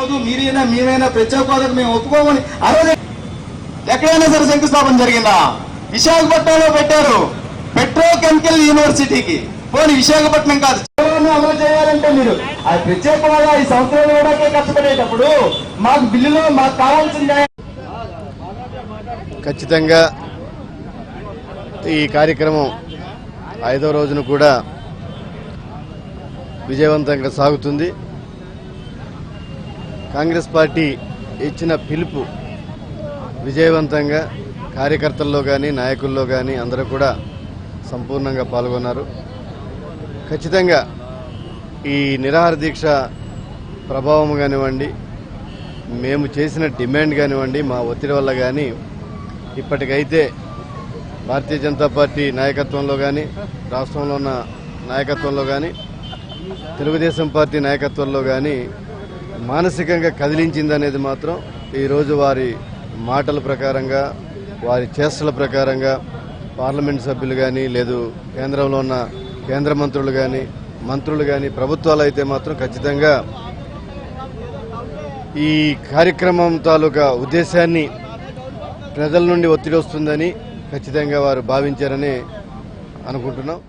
వద్దు మీరైనా మేమైనా ప్రత్యేక మేము ఒప్పుకోమని ఆ రోజు ఎక్కడైనా సరే శంకుస్థాపన జరిగిందా? విశాఖపట్నంలో పెట్టారు. పెట్రోకెమికల్ యూనివర్సిటీకి. పోనీ విశాఖపట్నం కాదు. అమలు చేయాలంటే మీరు? ఆ ప్రత్యేక హోదా ఈ సంవత్సరాలు కూడా కష్టపడేటప్పుడు మాకు బిల్లులో మాకు కావాల్సిందే. ఖచ్చితంగా ఈ కార్యక్రమం ఐదో రోజున కూడా విజయవంతంగా సాగుతుంది. కాంగ్రెస్ పార్టీ ఇచ్చిన పిలుపు విజయవంతంగా కార్యకర్తల్లో కానీ నాయకుల్లో కానీ అందరూ కూడా సంపూర్ణంగా పాల్గొన్నారు. ఖచ్చితంగా ఈ నిరాహార దీక్ష ప్రభావం కానివ్వండి మేము చేసిన డిమాండ్ కానివ్వండి మా ఒత్తిడి వల్ల కానీ ఇప్పటికైతే భారతీయ జనతా పార్టీ నాయకత్వంలో కానీ రాష్ట్రంలో ఉన్న నాయకత్వంలో కానీ తెలుగుదేశం పార్టీ నాయకత్వంలో కానీ మానసికంగా కదిలించింది అనేది మాత్రం ఈరోజు వారి మాటల ప్రకారంగా వారి చేష్టల ప్రకారంగా పార్లమెంట్ సభ్యులు కానీ లేదు కేంద్రంలో ఉన్న కేంద్ర మంత్రులు కానీ మంత్రులు కానీ ప్రభుత్వాలు అయితే మాత్రం ఖచ్చితంగా ఈ కార్యక్రమం తాలూకా ఉద్దేశాన్ని ప్రజల నుండి ఒత్తిడి వస్తుందని ఖచ్చితంగా వారు భావించారని అనుకుంటున్నాం.